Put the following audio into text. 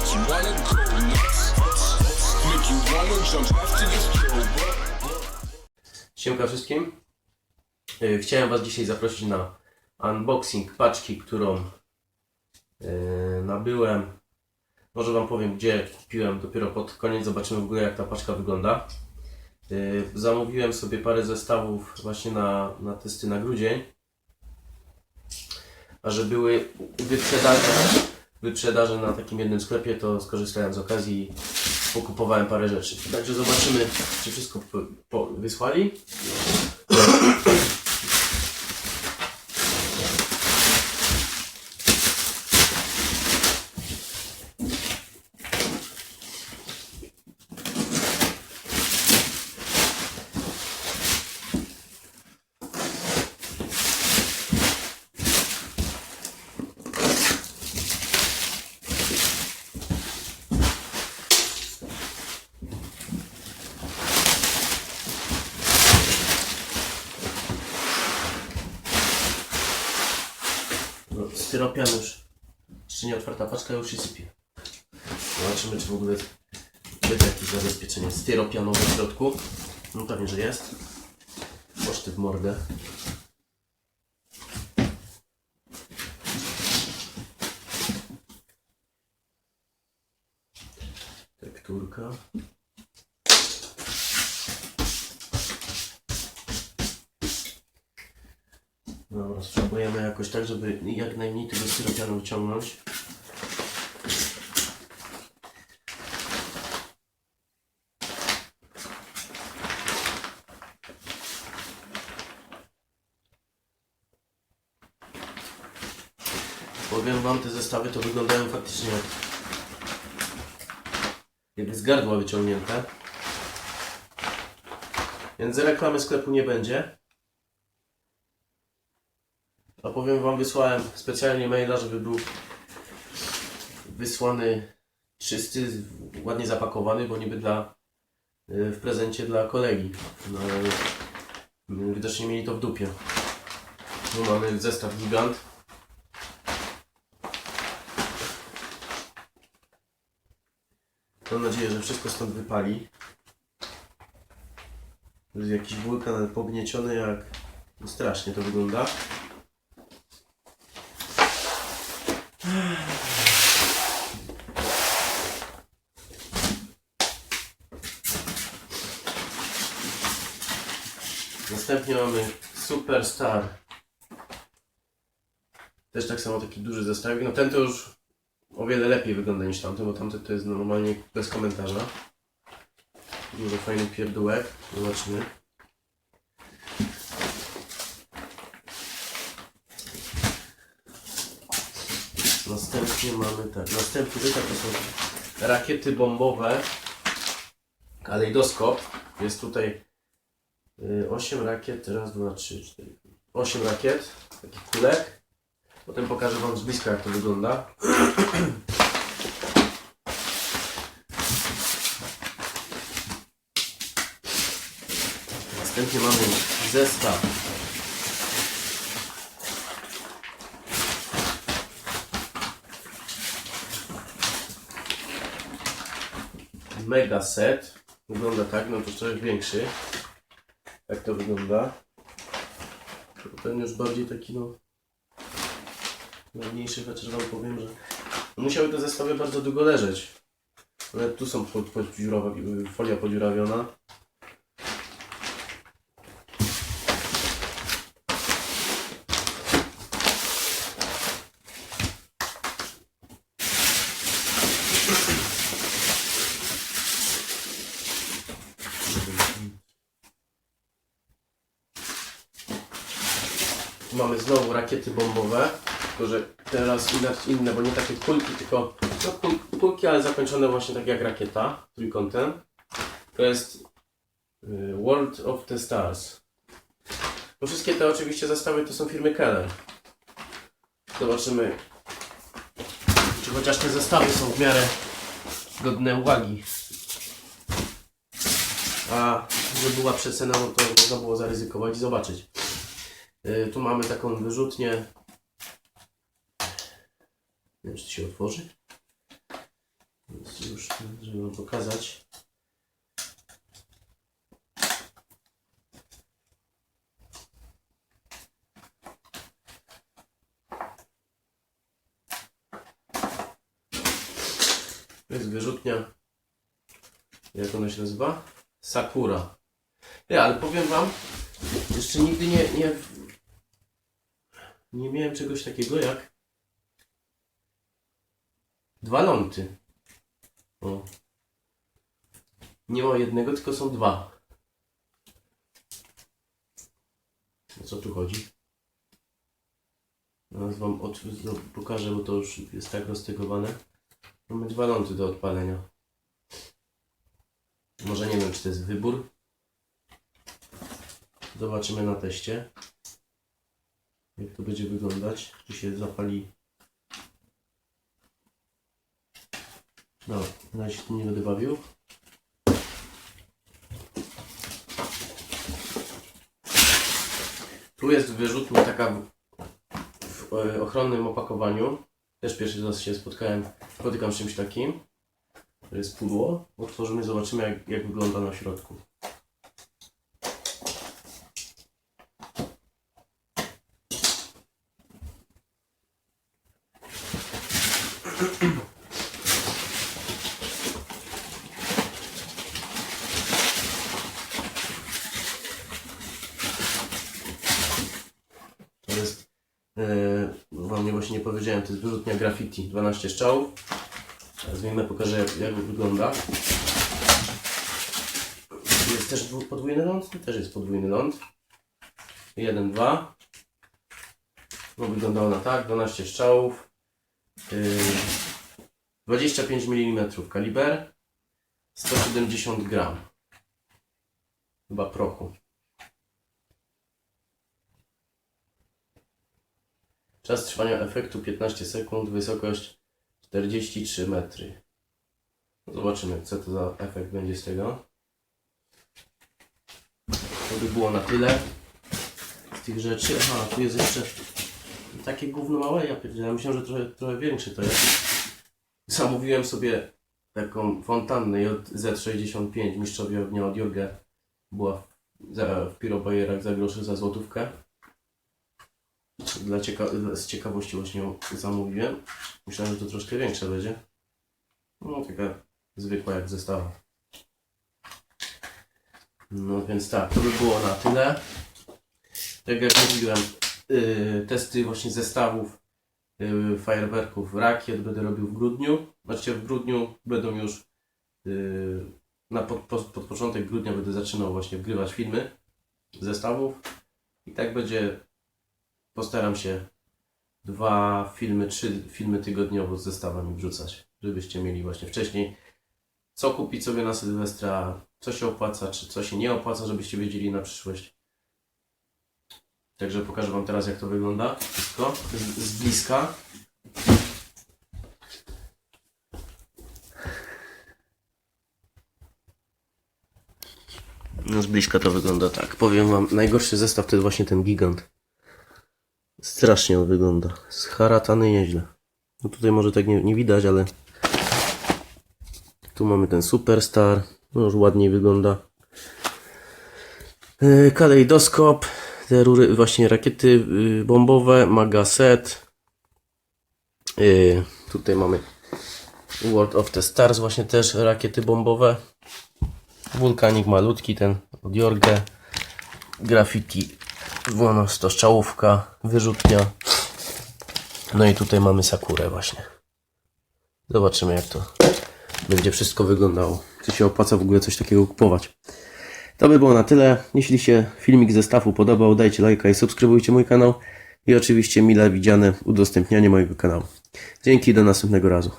make you. Siemka wszystkim. E, Chciałem Was dzisiaj zaprosić na unboxing paczki, którą e, nabyłem. Może Wam powiem, gdzie kupiłem. Dopiero pod koniec zobaczymy w ogóle, jak ta paczka wygląda. E, Zamówiłem sobie parę zestawów właśnie na, na testy na grudzień. A że były wyprzedaże, wyprzedaże na takim jednym sklepie, to skorzystałem z okazji i pokupowałem parę rzeczy. Także zobaczymy, czy wszystko wysłali. Styropian już. Jeszcze nie otwarta paczka, już się sypie. Zobaczymy, czy w ogóle będzie jakieś zabezpieczenie styropianowe w środku. No pewnie, że jest. Poszty w mordę. Tekturka. Dobra, spróbujemy jakoś tak, żeby jak najmniej tego styropianu wyciągnąć. Powiem wam, te zestawy to wyglądają faktycznie jak, jak z gardła wyciągnięte. Więc reklamy sklepu nie będzie. A powiem wam, wysłałem specjalnie maila, żeby był wysłany czysty, ładnie zapakowany, bo niby dla y, w prezencie dla kolegi. No y, widocznie mieli to w dupie. Tu mamy zestaw gigant. Mam nadzieję, że wszystko stąd wypali. To jest jakiś wulkan pognieciony jak... No strasznie to wygląda. Następnie mamy Superstar. Też tak samo taki duży zestawik. No ten to już o wiele lepiej wygląda niż tamten, bo tamten to jest normalnie bez komentarza. Dużo fajnych pierdółek. Zobaczymy. Następnie mamy tak. Następny wytag to są rakiety bombowe. Kalejdoskop. Jest tutaj 8 rakiet. Raz, dwa, trzy, cztery. 8 rakiet. Takich kulek. Potem pokażę Wam z bliska jak to wygląda. Następnie mamy zestaw mega set. Wygląda tak, no to trochę większy. Jak to wygląda? Ten już bardziej taki no mniejszy, chociaż wam powiem, że musiały te zestawy bardzo długo leżeć. Ale tu są pod, podziurawa, folia podziurawiona. Tu mamy znowu rakiety bombowe, tylko że teraz inne, bo nie takie kulki, tylko no, kul- kulki, ale zakończone właśnie tak jak rakieta, trójkątem. To jest y, World of the Stars. Bo wszystkie te oczywiście zestawy to są firmy Keller. Zobaczymy, czy chociaż te zestawy są w miarę godne uwagi. A że była przecena, no to można było zaryzykować i zobaczyć. Y, Tu mamy taką wyrzutnię. Nie wiem, czy się otworzy. już, żeby wam pokazać. To jest wyrzutnia. Jak ona się nazywa? Sakura. Ja, ale powiem wam, jeszcze nigdy nie, nie, nie miałem czegoś takiego jak dwa ląty. O. Nie ma jednego, tylko są dwa. O co tu chodzi? Teraz wam od, no, pokażę, bo to już jest tak roztygowane. Mamy dwa ląty do odpalenia. Może nie wiem, czy to jest wybór. Zobaczymy na teście. Jak to będzie wyglądać. Czy się zapali. No, na razie się nie będę bawił. Tu jest wyrzutnia taka w, w e, ochronnym opakowaniu. Też pierwszy raz się spotkałem, spotykam z czymś takim. To jest pudło. Otworzymy, zobaczymy jak, jak wygląda na środku. To jest, e, wam nie właśnie nie powiedziałem, to jest wyrzutnia graffiti, 12 strzałów. Wyjmę, pokażę jak, jak wygląda. Jest też podwójny ląd? Tu też jest podwójny ląd. 1, 2. No wygląda ona tak, 12 strzałów. Yy, 25 mm kaliber. 170 gram. Chyba prochu. Czas trwania efektu 15 sekund, wysokość 43 metry. Zobaczymy, co to za efekt będzie z tego. To by było na tyle z tych rzeczy. Aha, tu jest jeszcze takie gówno małe. Ja pierdzielę, myślałem, że trochę, trochę większy to jest. Zamówiłem sobie taką fontannę Z65 Mistrzowie Ognia od Jurgę. Była w, za, w pirobajerach za groszy za złotówkę. Dla cieka- z ciekawości właśnie ją zamówiłem. Myślałem, że to troszkę większe będzie. No, taka zwykła jak zestawa. No więc tak, to by było na tyle. Tak jak mówiłem, yy, testy właśnie zestawów yy, fajerwerków rakiet będę robił w grudniu. Znaczy w grudniu będą już yy, na pod, pod, pod początek grudnia będę zaczynał właśnie wgrywać filmy zestawów. I tak będzie, postaram się dwa filmy, trzy filmy tygodniowo z zestawami wrzucać, żebyście mieli właśnie wcześniej co kupić sobie na Sylwestra, co się opłaca, czy co się nie opłaca, żebyście wiedzieli na przyszłość. Także pokażę Wam teraz jak to wygląda wszystko z, z bliska. No z bliska to wygląda tak. Powiem Wam, najgorszy zestaw to jest właśnie ten gigant. Strasznie on wygląda. Scharatany nieźle. No tutaj może tak nie, nie widać, ale tu mamy ten Superstar. No już ładniej wygląda. Yy, Kalejdoskop. Te rury, właśnie rakiety yy, bombowe. Magaset. Yy, tutaj mamy World of the Stars. Właśnie też rakiety bombowe. Wulkanik malutki, ten od Jorge. Graffiti. Wono, to strzałówka, wyrzutnia. No i tutaj mamy Sakurę właśnie. Zobaczymy jak to będzie wszystko wyglądało. Czy się opłaca w ogóle coś takiego kupować. To by było na tyle. Jeśli się filmik zestawu podobał, dajcie lajka i subskrybujcie mój kanał. I oczywiście mile widziane udostępnianie mojego kanału. Dzięki, do następnego razu.